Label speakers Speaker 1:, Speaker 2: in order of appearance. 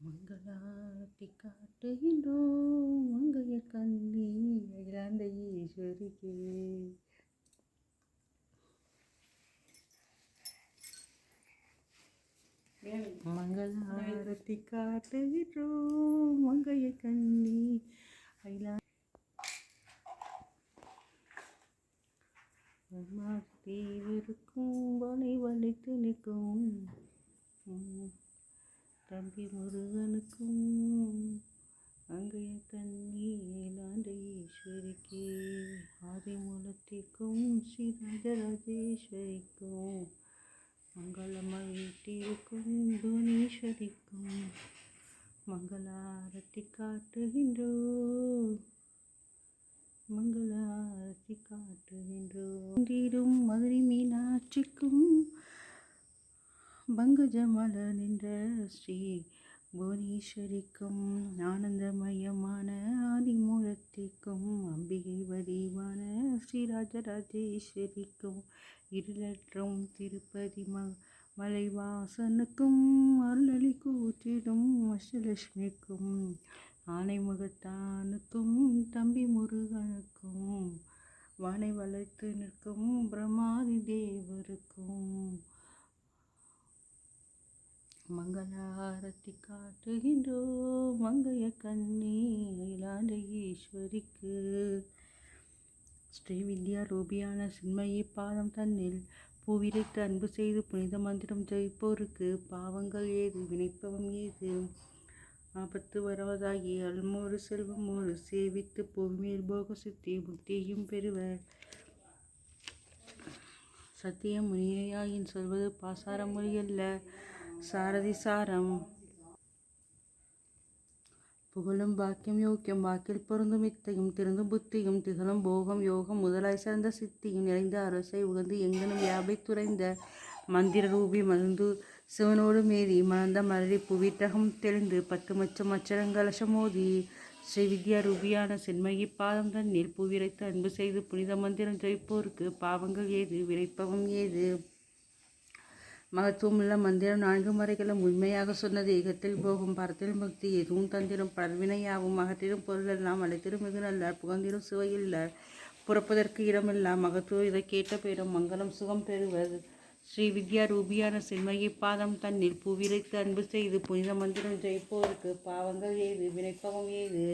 Speaker 1: மங்களாட்டி காட்டுகின்றோம் மங்கைய கண்ணி இழந்த ஈஸ்வரிக்கு. மங்களாரத்தி காட்டுகின்றோம் மங்கைய கண்ணி அயிலா தீவிருக்கும் வலை வலித்து நிற்கும் உம், தம்பி முருகனுக்கும் அங்கே கண்ணி ஈஸ்வரிக்கு. ஆதிமூலத்திற்கும் ஸ்ரீ ராஜராஜேஸ்வரிக்கும் மங்களம்மா வீட்டிற்கும் புவனேஸ்வரிக்கும் மங்களாரத்தி காட்டுகின்றோ மங்களாரத்தி பங்கஜமல நின்ற ஸ்ரீ புவனேஸ்வரிக்கும் ஆனந்தமயமான ஆதிமூலத்திற்கும் அம்பிகை வடிவான ஸ்ரீராஜராஜேஸ்வரிக்கும் இருளற்றும் திருப்பதி ம மலைவாசனுக்கும் அருளளி கூற்றிடும் அஷ்டலட்சுமிக்கும் ஆனைமுகத்தானுக்கும் தம்பி முருகனுக்கும் வானை வளைத்து நிற்கும் பிரம்மாதி தேவருக்கும் மங்களாரத்தி காட்டுகின்றோ மங்கைய கண்ணி அகிலாண்ட ஈஸ்வரிக்கு. ஸ்ரீ வித்யா ரூபியான சின்மயி பாதம் தன்னில் பூவிரைத்து அன்பு செய்து புனித மந்திரம் ஜெயிப்போருக்கு பாவங்கள் ஏது வினைப்பவம் ஏது? ஆபத்து வராதாகி அல்மோடு செல்வமோறு சேவித்து பூமியில் போக சித்தி முக்தியும் பெறுவர். சத்திய முனியாயின் சொல்வது பாசார மொழியல்ல. சாரதி சாரம். புகழும் பாக்கியம் யோக்கியம் வாக்கில் பொருந்தும் இத்தையும் திருந்தும் புத்தியும் திகழும் போகம் யோகம் முதலாய் சிறந்த சித்தியும் நிறைந்த அரசை உகந்து எங்கனும் யாபை துறைந்த மந்திர ரூபி மருந்து சிவனோடு மேதி மணந்த மலரி புவிட்டகம் தெளிந்து பத்து மச்சம் அச்சரங்கலசம் மோதி ஸ்ரீ வித்யா ரூபியான சென்மகி பாதம் தன்னில் பூவிரைத்து அன்பு செய்து புனித மந்திரம் ஜெயிப்போருக்கு பாவங்கள் ஏது விரைப்பவம் ஏது? மகத்துவமுள்ள மந்திரம் நான்கு முறைகளும் உண்மையாக சொன்னது ஏகத்தில் போகும் பரத்தில் முக்தி எதுவும் தந்திரும் பரவினையாவும் மகத்திலும் பொருளெல்லாம் அழைத்திரும் மிகு நல்ல புகந்திரும் சுவையில்ல புறப்பதற்கு இடமில்லா. மகத்துவம் இதை கேட்ட பெறும் மங்களம் சுகம் பெறுவது. ஸ்ரீ வித்யா ரூபியான சென்மகி பாதம் தன்னில் புவிரைத்து அன்பு செய்து புனித மந்திரம் ஜெயிப்போருக்கு. பாவங்கள் ஏது? வினைப்பவம் ஏது?